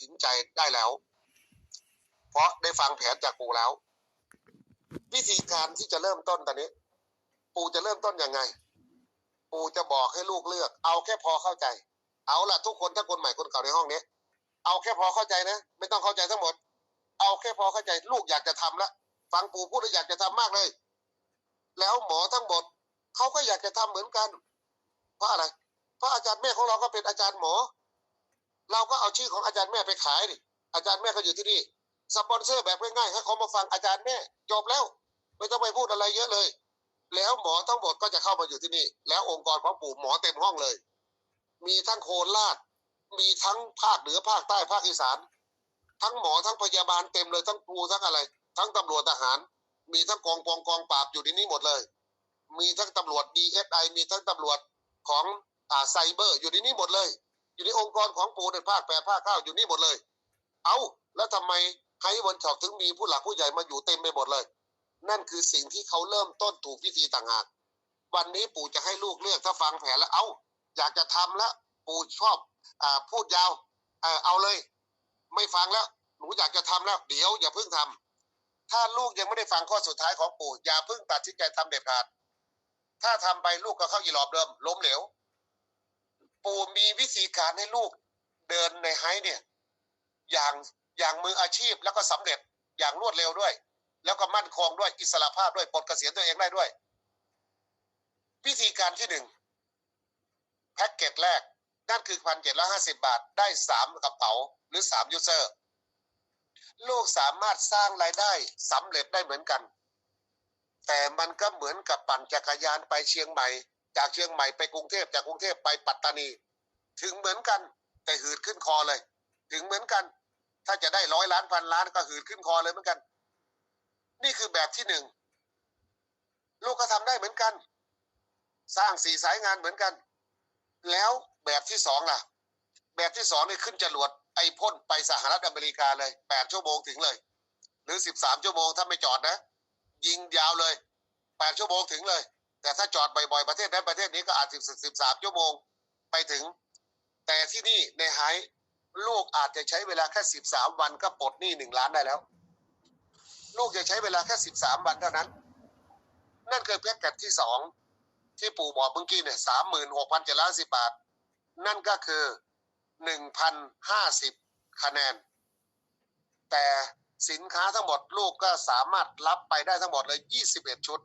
สินใจได้แล้ว เพราะได้ฟังแผนจากปู่แล้ว วิธีการที่จะเริ่มต้นตอนนี้ ปู่จะเริ่มต้นยังไง ปู่จะบอกให้ลูกเลือก เอาแค่พอเข้าใจ เอาล่ะทุกคนทั้งคนใหม่คนเก่าในห้องนี้เอาแค่พอเข้าใจนะไม่ต้องเข้าใจทั้งหมด เอาแค่พอเข้าใจ ลูกอยากจะทำละฟังปู่พูดแล้วอยากจะทำมากเลย แล้วหมอทั้งหมดเขาก็อยากจะทำเหมือนกัน เพราะอะไร เพราะอาจารย์แม่ของเราก็เป็นอาจารย์หมอ เราก็เอาชื่อของอาจารย์แม่ไปขายดิอาจารย์แม่ก็อยู่ที่นี่สปอนเซอร์แบบง่ายๆให้เขามาฟังอาจารย์แม่จบแล้ว ไม่ต้องไปพูดอะไรเยอะเลย แล้วหมอทั้งหมดก็จะเข้ามาอยู่ที่นี่ แล้วองค์กรของปู่หมอเต็มห้องเลย มีทั้งโคราชมีทั้งภาคเหนือภาคใต้ภาคอีสาน ทั้งหมอทั้งพยาบาลเต็มเลยทั้งครูทั้งอะไร ทั้งตำรวจทหาร มีทั้งกองปองกองปราบอยู่ในนี้หมดเลย มีทั้งตำรวจ DSI มีทั้งตำรวจของอ่าไซเบอร์อยู่ในนี้หมดเลย อยู่ในองค์กรของปู่ในภาคแปดภาคเก้าอยู่นี่หมดเลย เอาแล้วทำไมไฮวันช็อกถึงมีผู้หลักผู้ใหญ่มาอยู่เต็มไปหมดเลย นั่นคือสิ่งที่เขาเริ่มต้นถูกวิธีต่างหาก วันนี้ปู่จะให้ลูกเลือกถ้าฟังแผนแล้วเอาอยากจะทำแล้วปู่ชอบอ่าพูดยาวเอาเลย ไม่ฟังแล้วหนูอยากจะทำแล้ว เดี๋ยวอย่าเพิ่งทำถ้าลูกยังไม่ได้ฟังข้อสุดท้ายของปู่อย่าเพิ่งตัดสินใจทำเด็ดขาด ถ้าทำไปลูกก็เข้าอีหลอบเดิมล้มเหลว ปู่มีวิธีการให้ลูกเดินในไฮเนี่ย อย่างอย่างมืออาชีพแล้วก็สำเร็จอย่างรวดเร็วด้วย แล้วก็มั่นคงด้วยอิสระภาพด้วยปลดเกษียณตัวเองได้ด้วย วิธีการที่หนึ่งแพ็กเกจแรกนั่นคือพันเจ็ดร้อยห้าสิบาทได้สามกระเป๋าหรือสามยูเซอร์ ลูกสามารถสร้างรายได้สำเร็จได้เหมือนกัน แต่มันก็เหมือนกับปั่นจักรยานไปเชียงใหม่ จากเชียงใหม่ไปกรุงเทพจากกรุงเทพไปปัตตานี ถึงเหมือนกันแต่หืดขึ้นคอเลย ถึงเหมือนกัน ถ้าจะได้ร้อยล้านพันล้านก็หืดขึ้นคอเลยเหมือนกัน นี่คือแบบที่หนึ่งลูกก็ทำได้เหมือนกัน สร้างสี่สายงานเหมือนกัน แล้วแบบที่สองล่ะ แบบที่สองนี่ขึ้นจรวดไอพ่นไปสหรัฐอเมริกาเลยแปดชั่วโมงถึงเลย หรือสิบสามชั่วโมงถ้าไม่จอดนะ ยิงยาวเลยแปดชั่วโมงถึงเลย แต่ถ้าจอดบ่อยๆประเทศนั้นประเทศนี้ก็อาจสิบสิบสามชั่วโมงไปถึง แต่ที่นี่ในไฮลูกอาจจะใช้เวลาแค่สิบสามวันก็ปลดหนี้หนึ่งล้านได้แล้ว ลูกจะใช้เวลาแค่สิบสามวันเท่านั้น นั่นคือแพ็กเกจที่สองที่ปู่บอกเมื่อกี้เนี่ยสามหมื่นหกพันเจ็ดร้อยสิบบาท นั่นก็คือหนึ่งพันห้าสิบคะแนน แต่สินค้าทั้งหมดลูกก็สามารถรับไปได้ทั้งหมดเลยยี่สิบเอ็ดชุด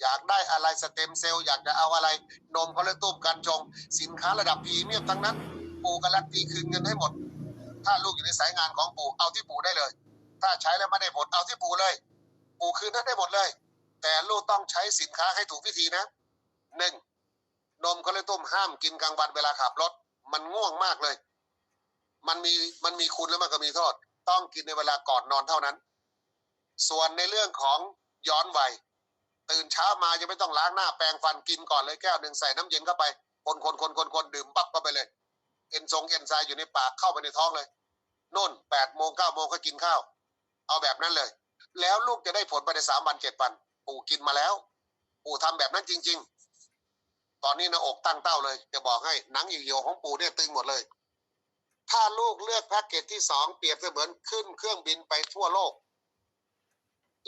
อยากได้อะไรสเต็มเซลล์อยากจะเอาอะไรนมคอเลสเตอรอลกันจงสินค้าระดับพรีเมียมทั้งนั้นปู่การันตีคืนเงินให้หมด ถ้าลูกอยู่ในสายงานของปู่เอาที่ปู่ได้เลย ถ้าใช้แล้วไม่ได้ผลเอาที่ปู่เลย ปู่คืนนั้นได้หมดเลย แต่ลูกต้องใช้สินค้าให้ถูกวิธีนะหนึ่งนมคอเลสเตอรอลห้ามกินกลางวันเวลาขับรถ มันง่วงมากเลย มันมีมันมีคุณแล้วมันก็มีโทษ ต้องกินในเวลาก่อนนอนเท่านั้น ส่วนในเรื่องของย้อนวัย ตื่นเช้ามายังไม่ต้องล้างหน้าแปรงฟันกินก่อนเลยแก้วหนึ่งใส่น้ำเย็นเข้าไป คนคนคนคนคนดื่มปั๊บเข้าไปเลย เอ็นทรงเอ็นไซม์อยู่ในปากเข้าไปในท้องเลยนู่นแปดโมงเก้าโมงก็กินข้าว เอาแบบนั้นเลย แล้วลูกจะได้ผลภายในสามวันเจ็ดวันปู่กินมาแล้ว ปู่ทำแบบนั้นจริง ๆ ตอนนี้น้าอกตั้งเต้าเลย จะบอกให้หนังเหี่ยวของปู่เนี่ยตึงหมดเลย ถ้าลูกเลือกแพ็กเกจที่สองเปรียบเสมือนขึ้นเครื่องบินไปทั่วโลก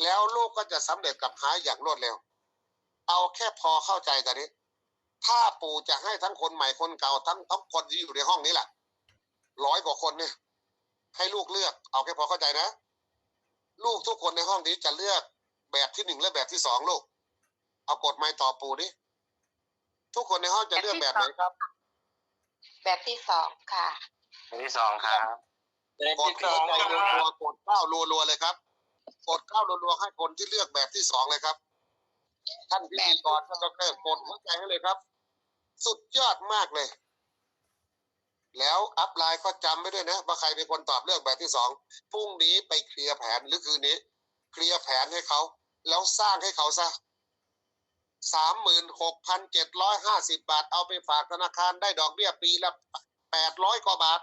แล้วลูกก็จะสำเร็จกับหายอย่างรวดเร็ว เอาแค่พอเข้าใจตอนนี้ ถ้าปู่จะให้ทั้งคนใหม่คนเก่าทั้งทั้งคนที่อยู่ในห้องนี้แหละร้อยกว่าคนเนี่ย ให้ลูกเลือก เอาแค่พอเข้าใจนะ ลูกทุกคนในห้องนี้จะเลือกแบบที่หนึ่งและแบบที่สองลูก เอากดไม้ต่อปู่ดิทุกคนในห้องจะเลือกแบบไหนครับ แบบที่สองค่ะแบบที่สองครับกดหัวใจรัวๆกดเก้ารัวๆเลยครับ กดเก้ารัวๆให้คนที่เลือกแบบที่สองเลยครับ ท่านพิธีกรท่านดรกดหัวใจให้เลยครับ สุดยอดมากเลย แล้วอัพไลน์ก็จำไว้ด้วยนะว่าใครเป็นคนตอบเลือกแบบที่สองพรุ่งนี้ไปเคลียร์แผนหรือคืนนี้ เคลียร์แผนให้เขาแล้วสร้างให้เขาซะสามหมื่นหกพันเจ็ดร้อยห้าสิบบาท เอาไปฝากธนาคารได้ดอกเบี้ยปีละแปดร้อยกว่าบาท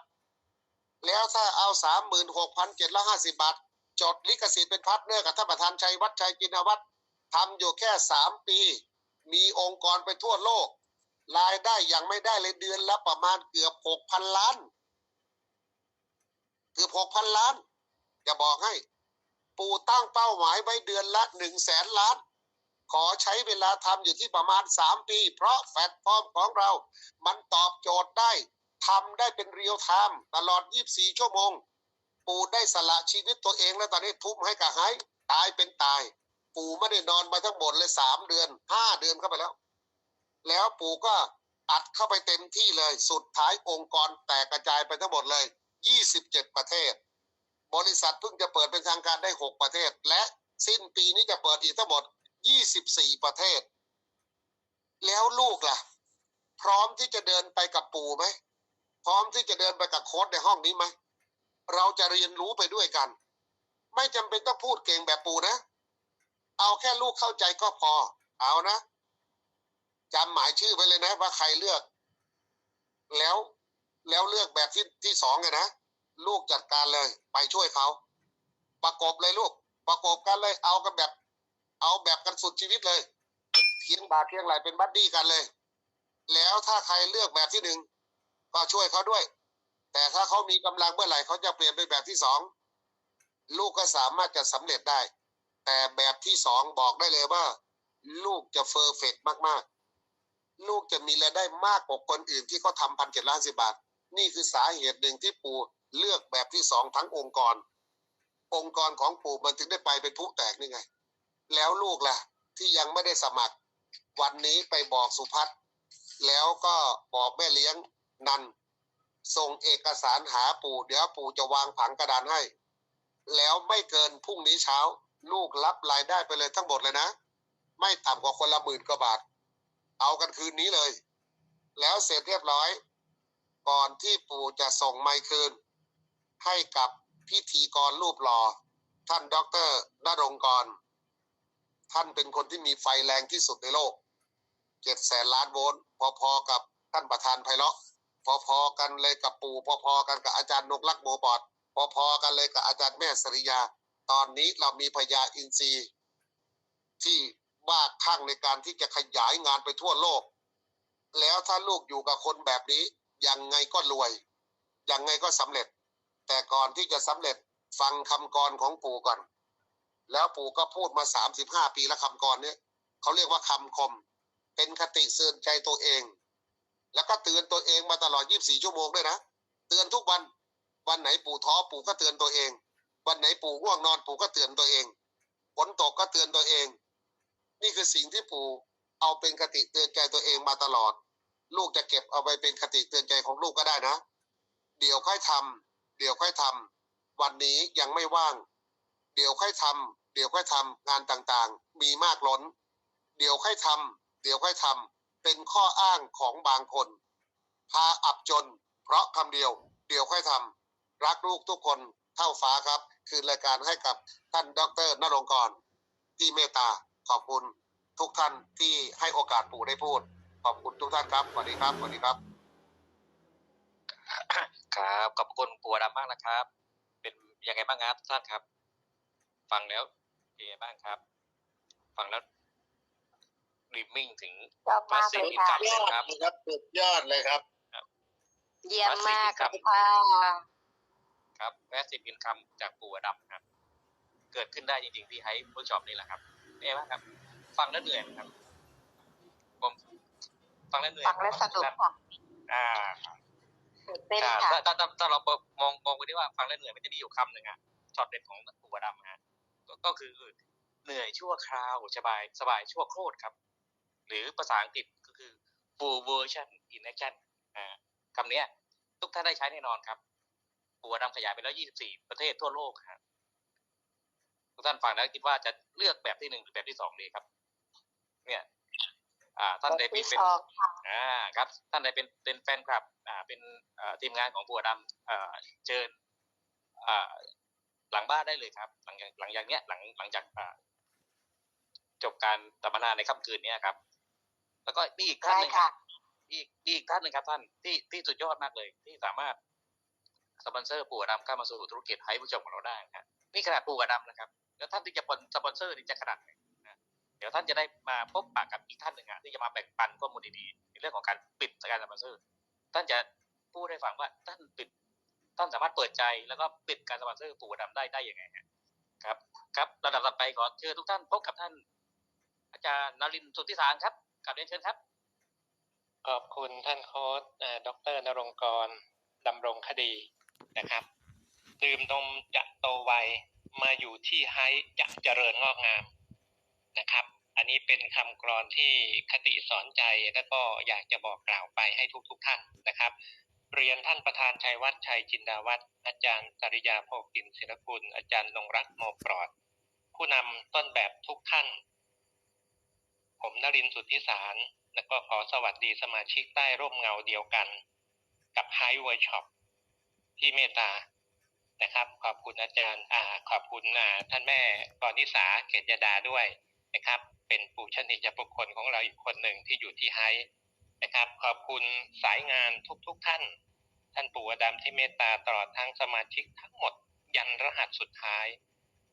แล้วถ้าเอาสามหมื่นหกพันเจ็ดร้อยห้าสิบาท จดลิขสิทธิ์เป็นพาร์ทเนอร์กับท่านประธานชัยวัฒน์ชัยจินวัฒน์ทำอยู่แค่สามปี มีองค์กรไปทั่วโลก รายได้ยังไม่ได้เลยเดือนละประมาณเกือบหกพันล้าน เกือบหกพันล้านจะบอกให้ ปู่ตั้งเป้าหมายไว้เดือนละหนึ่งแสนล้าน ขอใช้เวลาทำอยู่ที่ประมาณสามปี เพราะแพลตฟอร์มของเรา มันตอบโจทย์ได้ทำได้เป็นเรียลไทม์ตลอด 24 ชั่วโมง ปู่ได้สละชีวิตตัวเองแล้วตอนนี้ทุ่มให้กับไฮตายเป็นตาย ปู่ไม่ได้นอนมาทั้งหมดเลยสามเดือนห้าเดือนเข้าไปแล้ว แล้วปู่ก็อัดเข้าไปเต็มที่เลย สุดท้ายองค์กรแตกกระจายไปทั้งหมดเลย 27 ประเทศ บริษัทเพิ่งจะเปิดเป็นทางการได้ 6 ประเทศ และสิ้นปีนี้จะเปิดอีกทั้งหมด 24 ประเทศ แล้วลูกล่ะ พร้อมที่จะเดินไปกับปู่ไหม พร้อมที่จะเดินไปกับโค้ดในห้องนี้ไหม เราจะเรียนรู้ไปด้วยกัน ไม่จำเป็นต้องพูดเก่งแบบปู่นะ เอาแค่ลูกเข้าใจก็พอ เอานะจำหมายชื่อไปเลยนะ ว่าใครเลือก แล้วแล้วเลือกแบบที่ที่สองไงนะลูกจัดการเลย ไปช่วยเขาประกบเลยลูก ประกบกันเลย เอากันแบบ เอาแบบกันสุดชีวิตเลยเคียงบ่าเคียงไหลเป็นบัดดี้กันเลย แล้วถ้าใครเลือกแบบที่หนึ่งก็ช่วยเขาด้วย แต่ถ้าเขามีกำลังเมื่อไหร่เขาจะเปลี่ยนเป็นแบบที่สองลูกก็สามารถจะสำเร็จได้ แต่แบบที่สองบอกได้เลยว่า ลูกจะเฟอร์เฟกมากๆ ลูกจะมีรายได้มากกว่าคนอื่นที่เขาทำพันเจ็ดล้านสิบบาท นี่คือสาเหตุหนึ่งที่ปู่เลือกแบบที่สองทั้งองค์กร องค์กรของปู่มันถึงได้ไปเป็นผู้แตกนี่ไง แล้วลูกล่ะ ที่ยังไม่ได้สมัคร วันนี้ไปบอกสุพัฒน์แล้วก็บอกแม่เลี้ยงนัน ส่งเอกสารหาปู่เดี๋ยวปู่จะวางผังกระดานให้ แล้วไม่เกินพรุ่งนี้เช้า ลูกรับรายได้ไปเลยทั้งหมดเลยนะ ไม่ต่ำกว่าคนละหมื่นกว่าบาท เอากันคืนนี้เลย แล้วเสร็จเรียบร้อย ก่อนที่ปู่จะส่งไมค์คืน ให้กับพิธีกรรูปหล่อท่านด็อกเตอร์นรงกร ท่านเป็นคนที่มีไฟแรงที่สุดในโลกเจ็ดแสนล้านโวลต์พอๆกับท่านประธานไพเราะ พอๆกันเลยกับปู่พอๆกันกับอาจารย์นกลักโมบอดพอๆกันเลยกับอาจารย์แม่สริยา ตอนนี้เรามีพญาอินทรีย์ ที่บ้าคลั่งในการที่จะขยายงานไปทั่วโลก แล้วถ้าลูกอยู่กับคนแบบนี้ยังไงก็รวยยังไงก็สำเร็จ แต่ก่อนที่จะสำเร็จฟังคำกรของปู่ก่อน แล้วปู่ก็พูดมาสามสิบห้าปีแล้วคำกรเนี้ยเขาเรียกว่าคำคม เป็นคติเตือนใจตัวเอง แล้วก็เตือนตัวเองมาตลอด 24 ชั่วโมงด้วยนะ เตือนทุกวัน วันไหนปู่ท้อปู่ก็เตือนตัวเอง วันไหนปู่ง่วงนอนปู่ก็เตือนตัวเองฝนตกก็เตือนตัวเอง นี่คือสิ่งที่ปู่เอาเป็นคติเตือนใจตัวเองมาตลอด ลูกจะเก็บเอาไปเป็นคติเตือนใจของลูกก็ได้นะ เดี๋ยวค่อยทำเดี๋ยวค่อยทำวันนี้ยังไม่ว่าง เดี๋ยวค่อยทำเดี๋ยวค่อยทำงานต่างๆ มีมากล้น เดี๋ยวค่อยทำเดี๋ยวค่อยทำ เป็นข้ออ้างของบางคน พาอับจน เพราะคำเดียว เดี๋ยวค่อยทำรักลูกทุกคนเท่าฟ้าครับ คืนรายการให้กับท่านดรนรงกร ที่เมตตาขอบคุณทุกท่านที่ให้โอกาสปู่ได้พูด ขอบคุณทุกท่านครับสวัสดีครับสวัสดีครับครับขอบคุณปู่ดำมากนะครับ เป็นยังไงบ้างครับท่านครับ ฟังแล้วเป็นยังไงบ้างครับ ฟังแล้ว ริมมิ่งถึงชอบมากเลยค่ะสุดยอดครับสุดยอดเลยครับ เยี่ยมมากครัเลยบค่ะครับแพสซีฟอินคัมจากปู่ดำครับ เกิดขึ้นได้จริงๆที่ไฮเวิร์กช็อปนี่แหละครับเป็นไงบ้างครับ ฟังแล้วเหนื่อยไหมครับผมฟังแล้วเหนื่อยฟังแล้วสนุกค่ะอ่าตื่นเต้นอ่าค่ะถ้าถ้าถ้าถ้าเรามองมองกันที่ว่าฟังแล้วเหนื่อยมันจะมีอยู่คำหนึ่งอะช็อตเด็ดของปู่ดำฮะก็ก็คือเหนื่อยชั่วคราวสบายสบายชั่วโคตรครับ หรือภาษาอังกฤษก็คือ full version in action อ่าคำเนี้ยทุกท่านได้ใช้แน่นอนครับปู่ดำขยายไปแล้ว 24 ประเทศทั่วโลกครับทุกท่านฟังแล้วคิดว่าจะเลือกแบบที่หนึ่งหรือแบบที่สองดีครับ เนี่ย อ่า ท่านใดเป็นเป็นที่สองค่ะอ่าครับ ท่านใดเป็นเป็นแฟนคลับ อ่า เป็นอ่าทีมงานของบัวดำอ่าเชิญอ่าหลังบ้านได้เลยครับ หลังจากหลังจากเนี้ยหลังหลังจากอ่าจบการสัมมนาในค่ำคืนเนี้ยครับ แล้วก็มีอีกท่านได้หนึ่งค่ะอีกมีอีกท่านหนึ่งครับท่านที่ที่สุดยอดมากเลย ที่สามารถสปอนเซอร์ปู่ดำเข้ามาสู่ธุรกิจให้ผู้ชมของเราได้นะครับนี่ขนาดปู่ดำนะครับ แล้วท่านที่จะเป็นสปอนเซอร์นี่จะขนาดไหนนะเดี๋ยวท่านจะได้มาพบปะกับอีกท่านหนึ่งอะที่จะมาแบ่งปันข้อมูลดีๆในเรื่องของการปิดการสปอนเซอร์ ท่านจะพูดให้ฟังว่าท่านปิด ท่านสามารถเปิดใจแล้วก็ปิดการสปอนเซอร์ปู่ดำได้ได้ยังไงฮะครับ ครับระดับต่อไปขอเชิญทุกท่านพบกับท่าน อาจารย์นรินทร์สุทธิสารครับ กลับเรียนเชิญครับ ขอบคุณท่านโค้ชเอ่อดรนรงกรดำรงคดีนะครับ ดื่มนมจะโตไวมาอยู่ที่ไฮจะเจริญงอกงามนะครับ อันนี้เป็นคำกรอนที่คติสอนใจแล้วก็อยากจะบอกกล่าวไปให้ทุกๆทท่านนะครับ เรียนท่านประธานชัยวัฒน์ชัยจินดาวัฒน์อาจารย์สริยาโพกินศิลกุลอาจารย์นงรักโมปลอด ผู้นำต้นแบบทุกท่าน ผมนรินทร์สุทธิสาร แล้วก็ขอสวัสดีสมาชิกใต้ร่มเงาเดียวกัน กับไฮเวอร์ช็อปที่เมตตานะครับ ขอบคุณอาจารย์อ่าขอบคุณอ่าท่านแม่กรนิสาเกตยดาด้วยนะครับ เป็นปู่ชนิจบุคคลของเราอีกคนหนึ่งที่อยู่ที่ไฮนะครับ ขอบคุณสายงานทุกๆทท่าน ท่านปู่อดำที่เมตตาตลอดทั้งสมาชิกทั้งหมดยันรหัสสุดท้าย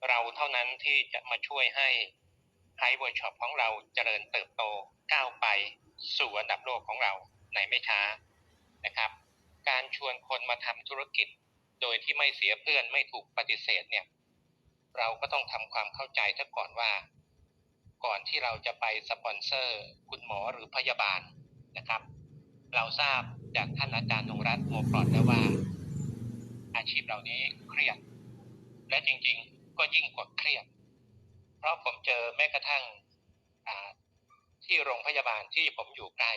เราเท่านั้นที่จะมาช่วยให้ ไฮเวอร์ช็อปของเราเจริญเติบโตก้าวไปสู่อันดับโลกของเราในไม่ช้านะครับ การชวนคนมาทำธุรกิจ โดยที่ไม่เสียเพื่อนไม่ถูกปฏิเสธเนี่ยเราก็ต้องทำความเข้าใจซะก่อนว่า ก่อนที่เราจะไปสปอนเซอร์ คุณหมอหรือพยาบาลนะครับ เราทราบจากท่านอาจารย์นงรัตน์โมปลอดแล้วว่า อาชีพเหล่านี้เครียด และจริงๆ ก็ยิ่งกว่าเครียด เพราะผมเจอแม้กระทั่งที่โรงพยาบาลที่ผมอยู่ใกล้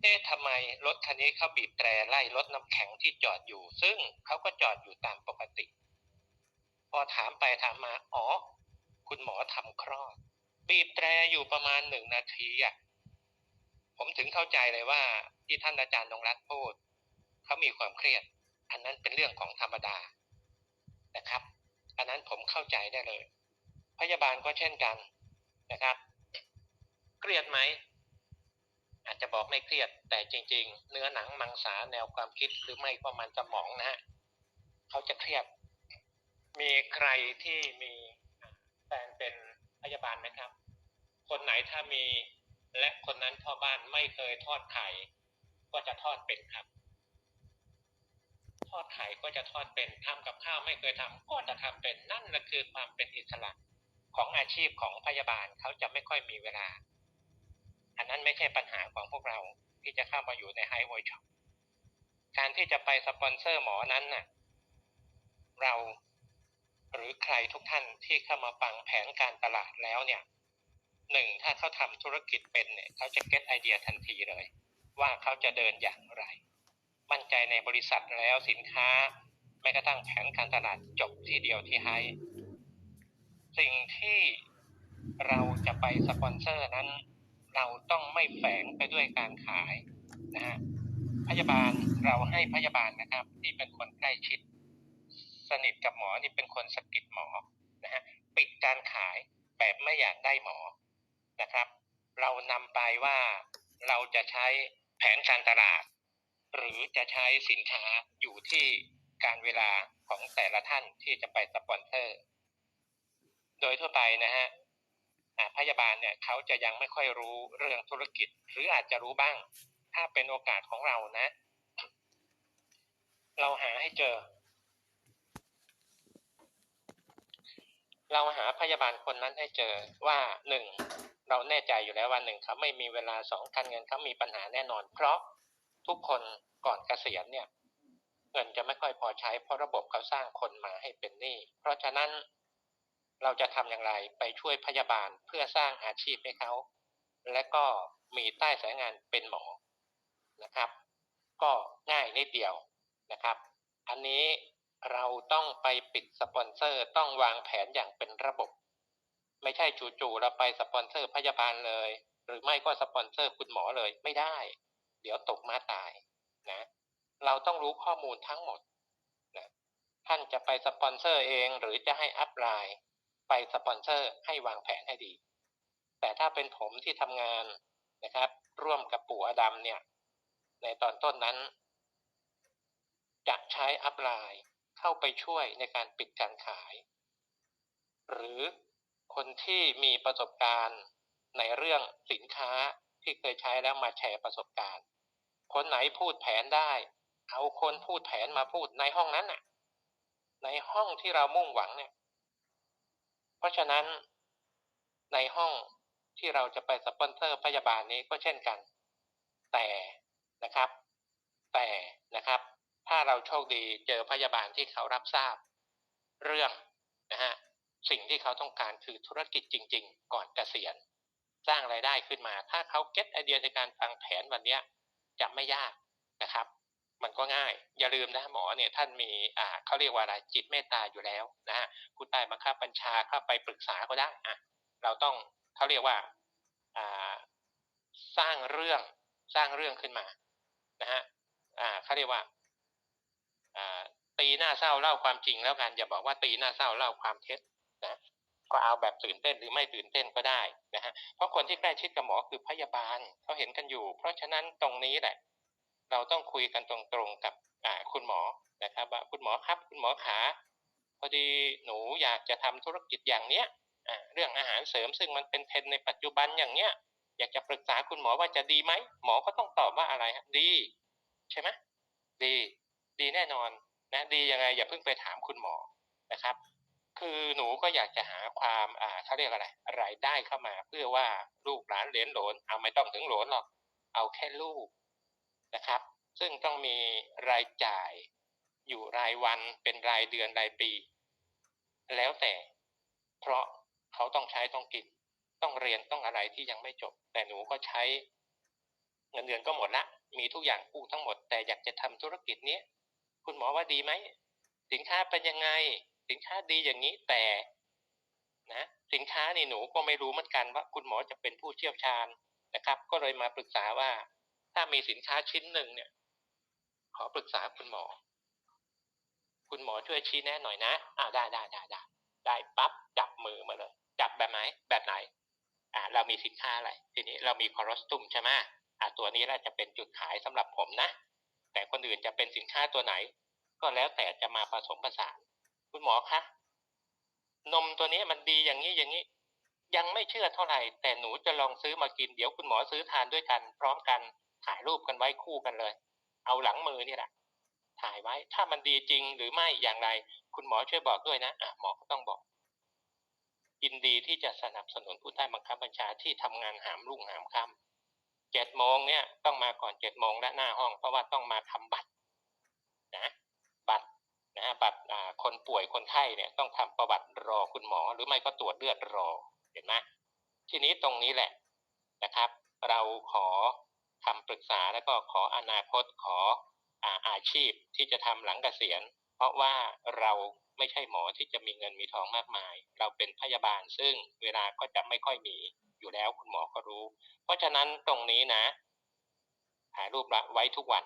เอ๊ะทำไมรถคันนี้เขาบีบแตรไล่รถน้ำแข็งที่จอดอยู่ ซึ่งเขาก็จอดอยู่ตามปกติ พอถามไปถามมา อ๋อ คุณหมอทำคลอด บีบแตรอยู่ประมาณหนึ่งนาทีอะ ผมถึงเข้าใจเลยว่า ที่ท่านอาจารย์นงรัตน์พูด เขามีความเครียด อันนั้นเป็นเรื่องของธรรมดานะครับ อันนั้นผมเข้าใจได้เลย พยาบาลก็เช่นกันนะครับ เครียดไหม อาจจะบอกไม่เครียด แต่จริง ๆ เนื้อหนังมังสาแนวความคิดหรือไม่ก็มันสมองนะฮะเขาจะเครียด มีใครที่มีแฟนเป็นพยาบาลไหมครับ คนไหนถ้ามีและคนนั้นพ่อบ้านไม่เคยทอดไข่ ก็จะทอดเป็นครับ ทอดไข่ก็จะทอดเป็นทำกับข้าวไม่เคยทำก็จะทำเป็นนั่นแหละคือความเป็นอิสระ ของอาชีพของพยาบาลเขาจะไม่ค่อยมีเวลา อันนั้นไม่ใช่ปัญหาของพวกเราที่จะเข้ามาอยู่ในไฮโวช็อปการที่จะไปสปอนเซอร์หมอนั้นน่ะ เราหรือใครทุกท่านที่เข้ามาฟังแผนการตลาดแล้วเนี่ยหนึ่งถ้าเขาทำธุรกิจเป็นเนี่ยเขาจะเก็ตไอเดียทันทีเลย ว่าเขาจะเดินอย่างไร มั่นใจในบริษัทแล้วสินค้าแม้กระทั่งแผนการตลาดจบที่เดียวที่ไฮ สิ่งที่เราจะไปสปอนเซอร์นั้น เราต้องไม่แฝงไปด้วยการขายนะฮะพยาบาลเราให้พยาบาลนะครับ ที่เป็นคนใกล้ชิด สนิทกับหมอนี่เป็นคนสะกิดหมอนะฮะปิดการขายแบบไม่อยากได้หมอนะครับ เรานำไปว่าเราจะใช้แผนการตลาด หรือจะใช้สินค้าอยู่ที่การเวลาของแต่ละท่านที่จะไปสปอนเซอร์ โดยทั่วไปนะฮะพยาบาลเนี่ยเขาจะยังไม่ค่อยรู้เรื่องธุรกิจ หรืออาจจะรู้บ้าง ถ้าเป็นโอกาสของเรานะ เราหาให้เจอ เราหาพยาบาลคนนั้นให้เจอว่าหนึ่งเราแน่ใจอยู่แล้วว่าหนึ่งเขาไม่มีเวลาสองการเงินเขามีปัญหาแน่นอน เพราะทุกคนก่อนเกษียณเนี่ย เงินจะไม่ค่อยพอใช้เพราะระบบเขาสร้างคนมาให้เป็นหนี้เพราะฉะนั้น เราจะทำอย่างไรไปช่วยพยาบาลเพื่อสร้างอาชีพให้เขา และก็มีใต้สายงานเป็นหมอนะครับ ก็ง่ายนิดเดียวนะครับ อันนี้เราต้องไปปิดสปอนเซอร์ต้องวางแผนอย่างเป็นระบบ ไม่ใช่จู่ๆเราไปสปอนเซอร์พยาบาลเลย หรือไม่ก็สปอนเซอร์คุณหมอเลยไม่ได้ เดี๋ยวตกมาตายนะเราต้องรู้ข้อมูลทั้งหมดนะท่านจะไปสปอนเซอร์เองหรือจะให้อัพไลน์ ไปสปอนเซอร์ให้วางแผนให้ดี แต่ถ้าเป็นผมที่ทำงานนะครับ ร่วมกับปู่อดัมเนี่ย ในตอนต้นนั้น จะใช้อัพไลน์เข้าไปช่วยในการปิดการขาย หรือคนที่มีประสบการณ์ในเรื่องสินค้าที่เคยใช้แล้วมาแชร์ประสบการณ์ คนไหนพูดแผนได้ เอาคนพูดแผนมาพูดในห้องนั้นน่ะ ในห้องที่เรามุ่งหวังเนี่ย เพราะฉะนั้นในห้องที่เราจะไปสปอนเซอร์พยาบาลนี้ก็เช่นกัน แต่นะครับ แต่นะครับ ถ้าเราโชคดีเจอพยาบาลที่เขารับทราบ เรื่องนะฮะสิ่งที่เขาต้องการคือธุรกิจจริง ๆ ก่อนเกษียณ สร้างไรายได้ขึ้นมา ถ้าเขาเก็ตไอเดียในการฟังแผนวันนี้จะไม่ยากนะครับ มันก็ง่าย อย่าลืมนะหมอเนี่ยท่านมีอ่าเขาเรียกว่าอะไรจิตเมตตาอยู่แล้วนะฮะผู้ใต้บังคับบัญชาเข้าไปปรึกษาก็ได้อะเราต้องเขาเรียกว่าอ่าสร้างเรื่องสร้างเรื่องขึ้นมานะฮะอ่าเขาเรียกว่าอ่าตีหน้าเศร้าเล่าความจริงแล้วกันอย่าบอกว่าตีหน้าเศร้าเล่าความเท็จนะก็เอาแบบตื่นเต้นหรือไม่ตื่นเต้นก็ได้นะฮะเพราะคนที่ใกล้ชิดกับหมอคือพยาบาลเขาเห็นกันอยู่ เพราะฉะนั้นตรงนี้แหละ เราต้องคุยกันตรงๆกับคุณหมอนะครับว่าคุณหมอครับคุณหมอขาพอดีหนูอยากจะทำธุรกิจอย่างเนี้ยเรื่องอาหารเสริมซึ่งมันเป็นเทรนในปัจจุบันอย่างเนี้ยอยากจะปรึกษาคุณหมอว่าจะดีไหมหมอก็ต้องตอบว่าอะไรฮะดี ใช่ไหมดี ดีแน่นอนนะดียังไงอย่าเพิ่งไปถามคุณหมอนะครับ คือหนูก็อยากจะหาความอ่าเขาเรียกอะไรรายได้เข้ามา เพื่อว่าลูกหลานเหลนโหลนเอาไม่ต้องถึงหลนหรอกเอาแค่ลูก นะครับ ซึ่งต้องมีรายจ่ายอยู่รายวันเป็นรายเดือนรายปี แล้วแต่เพราะเขาต้องใช้ต้องกิน ต้องเรียนต้องอะไรที่ยังไม่จบ แต่หนูก็ใช้เงินเดือนก็หมดละ มีทุกอย่างกู้ทั้งหมด แต่อยากจะทำธุรกิจเนี้ยคุณหมอว่าดีไหม สินค้าเป็นยังไง สินค้าดีอย่างนี้แต่นะสินค้านี่หนูก็ไม่รู้เหมือนกันว่าคุณหมอจะเป็นผู้เชี่ยวชาญนะครับ ก็เลยมาปรึกษาว่า ถ้ามีสินค้าชิ้นหนึ่งเนี่ย ขอปรึกษาคุณหมอ คุณหมอช่วยชี้แนะหน่อยนะอ่าได้ได้ได้ได้ได้ปั๊บจับมือมาเลยจับแบบไหนแบบไหน อ่า เรามีสินค้าอะไร ทีนี้เรามีคอรสตุมใช่ไหมอ่าตัวนี้น่าจะเป็นจุดขายสำหรับผมนะ แต่คนอื่นจะเป็นสินค้าตัวไหน ก็แล้วแต่จะมาผสมผสาน คุณหมอคะนมตัวนี้มันดีอย่างนี้อย่างนี้ ยังไม่เชื่อเท่าไหร่ แต่หนูจะลองซื้อมากินเดี๋ยวคุณหมอซื้อทานด้วยกัน พร้อมกัน ถ่ายรูปกันไว้คู่กันเลย เอาหลังมือนี่แหละถ่ายไว้ ถ้ามันดีจริงหรือไม่อย่างไร คุณหมอช่วยบอกด้วยนะอะหมอก็ต้องบอกยินดีที่จะสนับสนุนผู้ใต้บังคับบัญชาที่ทำงานหามรุ่งหามค่ำเจ็ดโมงเนี่ยต้องมาก่อนเจ็ดโมงและหน้าห้อง เพราะว่าต้องมาทำบัตรนะบัตรนะบัตรคนป่วยคนไข้เนี่ยต้องทำประวัติรอคุณหมอ หรือไม่ก็ตรวจเลือดรอเห็นไหมทีนี้ตรงนี้แหละนะครับ เราขอ คำปรึกษาแล้วก็ขออนาคตขออาอาชีพที่จะทำหลังเกษียณ เพราะว่าเราไม่ใช่หมอที่จะมีเงินมีทองมากมาย เราเป็นพยาบาลซึ่งเวลาก็จะไม่ค่อยมีอยู่แล้วคุณหมอก็รู้ เพราะฉะนั้นตรงนี้นะถ่ายรูปไว้ทุกวัน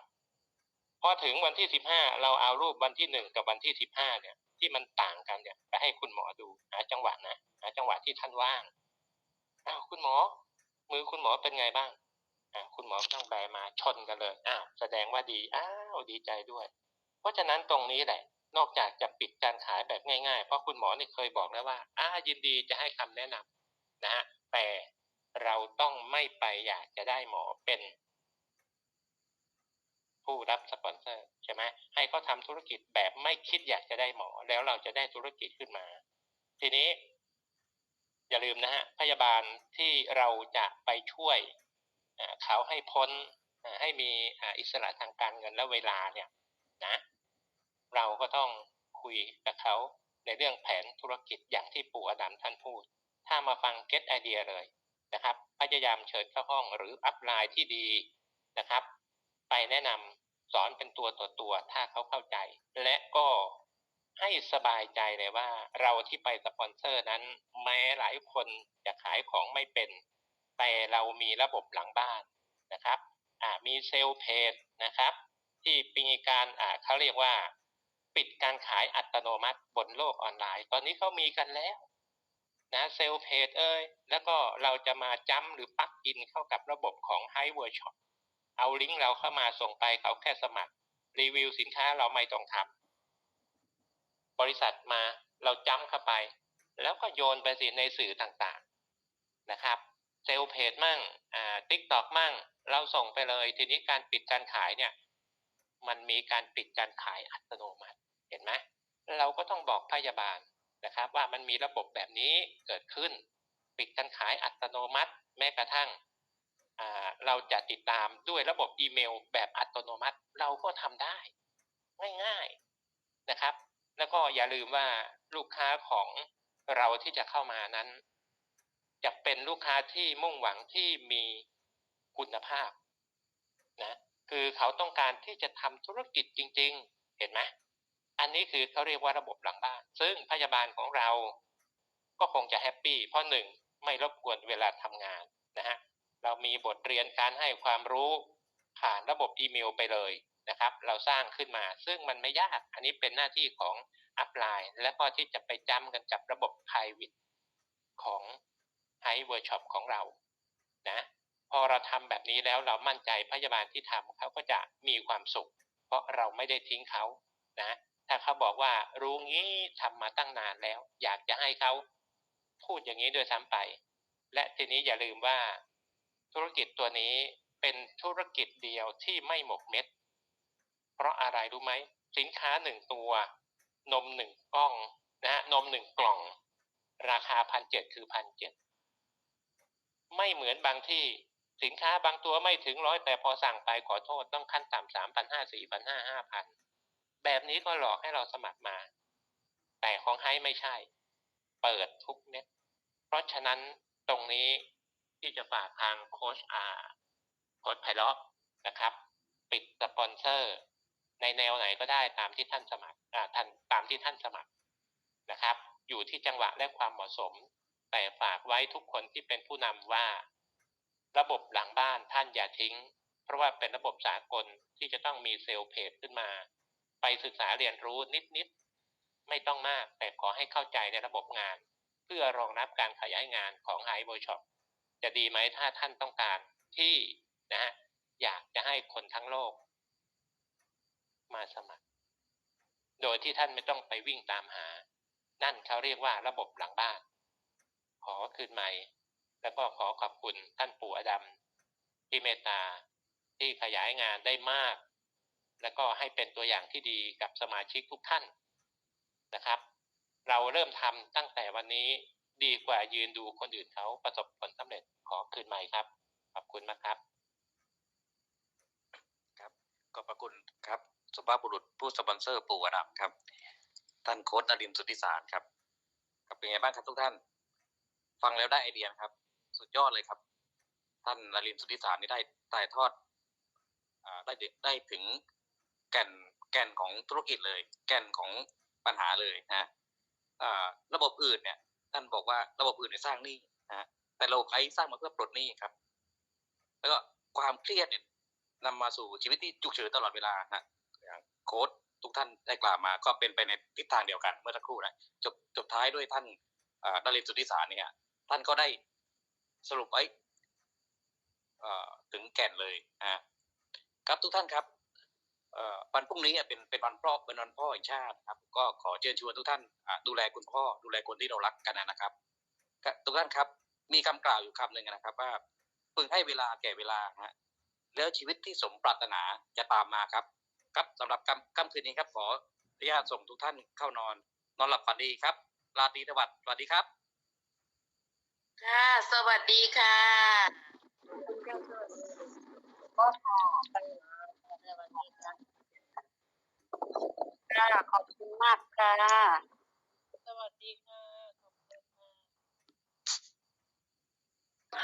พอถึงวันที่สิบห้าเราเอารูปวันที่หนึ่งกับวันที่สิบห้าเนี่ย ที่มันต่างกันเนี่ยไปให้คุณหมอดูหาจังหวะนะหาจังหวะที่ท่านว่างอ้าวคุณหมอ มือคุณหมอเป็นไงบ้าง คุณหมอต้องแบมาชนกันเลยอ้าวแสดงว่าดีอ้าวดีใจด้วย เพราะฉะนั้นตรงนี้แหละ นอกจากจะปิดการขายแบบง่ายๆ เพราะคุณหมอเนี่เคยบอกแล้วว่าอ้ายินดีจะให้คำแนะนำนะฮะแต่เราต้องไม่ไปอยากจะได้หมอเป็น ผู้รับสปอนเซอร์ใช่ไหมให้เขาทำธุรกิจแบบไม่คิดอยากจะได้หมอ แล้วเราจะได้ธุรกิจขึ้นมา ทีนี้ อย่าลืมนะฮะพยาบาลที่เราจะไปช่วย เขาให้พ้นให้มีอิสระทางการเงินและเวลาเนี่ยนะเราก็ต้องคุยกับเขาในเรื่องแผนธุรกิจอย่างที่ปู่อดัมท่านพูด ถ้ามาฟังเก็ตไอเดียเลยนะครับ พยายามเชิญเข้าห้องหรืออัพไลน์ที่ดีนะครับ ไปแนะนำสอนเป็นตัวต่อตัวถ้าเขาเข้าใจ และก็ให้สบายใจเลยว่า เราที่ไปสปอนเซอร์นั้น แม้หลายคนจะขายของไม่เป็น แต่เรามีระบบหลังบ้านนะครับอ่ามีเซลล์เพจนะครับที่มีการอ่าเขาเรียกว่า ปิดการขายอัตโนมัติบนโลกออนไลน์ ตอนนี้เขามีกันแล้วนะเซลล์เพจเอ้ยแล้วก็เราจะมาจัมหรือปักอินเข้ากับระบบของ h i เวอร์ช็อปเอาลิงก์เราเข้ามาส่งไปเขาแค่สมัคร รีวิวสินค้าเราไม่ต้องทำบริษัทมาเราจัมเข้าไป แล้วก็โยนไปสิในสื่อต่างๆนะครับ เซลล์เพจมั่งอ่าทิกตอกมั่ง เราส่งไปเลย ทีนี้การปิดการขายเนี่ย มันมีการปิดการขายอัตโนมัติ เห็นไหมเราก็ต้องบอกพยาบาลนะครับ ว่ามันมีระบบแบบนี้เกิดขึ้น ปิดการขายอัตโนมัติ แม้กระทั่งอ่าเราจะติดตามด้วยระบบอีเมลแบบอัตโนมัติ เราก็ทำได้ ง่ายๆนะครับ แล้วก็อย่าลืมว่าลูกค้าของเราที่จะเข้ามานั้น จะเป็นลูกค้าที่มุ่งหวังที่มีคุณภาพนะคือเขาต้องการที่จะทำธุรกิจจริง ๆ เห็นไหมอันนี้คือเขาเรียกว่าระบบหลังบ้าน ซึ่งพยาบาลของเรา ก็คงจะแฮปปี้เพราะหนึ่งไม่รบกวนเวลาทำงานนะฮะเรามีบทเรียนการให้ความรู้ผ่านระบบอีเมลไปเลยนะครับ เราสร้างขึ้นมา ซึ่งมันไม่ยาก อันนี้เป็นหน้าที่ของอัพไลน์ และก็ที่จะไปจำกันจับระบบไพรวิทของ ไฮเวิร์ช็อปของเรานะพอเราทำแบบนี้แล้วเรามั่นใจพยาบาลที่ทำเขาก็จะมีความสุข เพราะเราไม่ได้ทิ้งเขานะถ้าเขาบอกว่ารู้งี้ทำมาตั้งนานแล้ว อยากจะให้เขาพูดอย่างนี้ด้วยซ้ำไป และทีนี้อย่าลืมว่า ธุรกิจตัวนี้เป็นธุรกิจเดียวที่ไม่หมกเม็ด เพราะอะไรรู้ไหมสินค้าหนึ่งตัว นมหนึ่งกล้องนะฮะนมหนึ่งกล่อง ราคาพันเจ็ดคือพันเจ็ด ไม่เหมือนบางที่สินค้าบางตัวไม่ถึงร้อยแต่พอสั่งไปขอโทษต้องขั้นต่ำสามพันห้าสี่พันห้าห้าพันแบบนี้ก็หลอกให้เราสมัครมา แต่ของไฮไม่ใช่ เปิดทุกเม็ดเพราะฉะนั้นตรงนี้ที่จะฝากทางโค้ชอาโค้ชไพเราะนะครับ ปิดสปอนเซอร์ ในแนวไหนก็ได้ตามที่ท่านสมัครอ่าท่านตามที่ท่านสมัครนะครับ อยู่ที่จังหวะและความเหมาะสม แต่ฝากไว้ทุกคนที่เป็นผู้นำว่า ระบบหลังบ้านท่านอย่าทิ้ง เพราะว่าเป็นระบบสากลที่จะต้องมีเซลล์เพจขึ้นมา ไปศึกษาเรียนรู้นิดๆไม่ต้องมาก แต่ขอให้เข้าใจในระบบงาน เพื่อรองรับการขยายงานของ High Workshop จะดีไหมถ้าท่านต้องการที่นะฮะอยากจะให้คนทั้งโลก มาสมัคร โดยที่ท่านไม่ต้องไปวิ่งตามหา นั่นเขาเรียกว่าระบบหลังบ้าน ขอคืนใหม่ แล้วก็ขอขอบคุณท่านปู่อดัมที่เมตตาที่ขยายงานได้มาก แล้วก็ให้เป็นตัวอย่างที่ดีกับสมาชิกทุกท่านนะครับ เราเริ่มทำตั้งแต่วันนี้ดีกว่ายืนดูคนอื่นเขาประสบผลสำเร็จขอคืนใหม่ครับ ขอบคุณมากครับขอบพระคุณครับสุภาพบุรุษผู้สปอนเซอร์ปู่อดัมครับ ท่านโค้ดนรินทร์สุทธิสารครับครับเป็นไงบ้างครับทุกท่าน ฟังแล้วได้ไอเดียไหมครับ สุดยอดเลยครับ ท่านนรินสุทธิสารนี่ได้ถ่ายทอดอ่าได้ได้ถึงแก่นแก่นของธุรกิจเลย แก่นของปัญหาเลยนะอ่าระบบอื่นเนี่ย ท่านบอกว่าระบบอื่นเนี่ยสร้างหนี้นะแต่โลกไอสร้างมาเพื่อปลดหนี้ครับ แล้วก็ความเครียดเนี่ยนำมาสู่ชีวิตที่ฉุกเฉินตลอดเวลานะอย่างโค้ดทุกท่านได้กล่าวมาก็เป็นไปในทิศทางเดียวกันเมื่อสักครู่นะจบจบท้ายด้วยท่านอ่าดารินสุทธิสารเนี่ย ท่านก็ได้สรุปไว้ถึงแก่นเลยนะครับทุกท่านครับวันพรุ่งนี้เป็นเป็นวันพ่อเป็นวันพ่อแห่งชาติครับ ก็ขอเชิญชวนทุกท่านดูแลคุณพ่อดูแลคนที่เรารักกันนะครับ ทุกท่านครับ มีคำกล่าวอยู่คำหนึ่งนะครับ ว่าพึงให้เวลาแก่เวลาฮะแล้วชีวิตที่สมปรารถนาจะตามมาครับ ครับสำหรับค่ำค่ำคืนนี้ครับ ขออนุญาตส่งทุกท่านเข้านอน นอนหลับฝันดีครับราตรีสวัสดิ์สวัสดีครับ ค่ะ สวัสดีค่ะก็ค่ะสวัสดีค่ะค่ะขอบคุณมากค่ะ สวัสดีค่ะ ขอบคุณค่ะ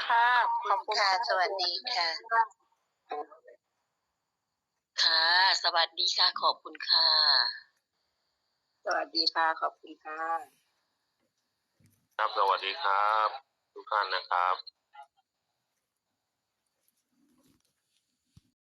ค่ะขอบคุณค่ะ สวัสดีค่ะ ค่ะ สวัสดีค่ะ ขอบคุณค่ะ สวัสดีค่ะ ขอบคุณค่ะ ครับ สวัสดีครับ ทุกท่านนะครับ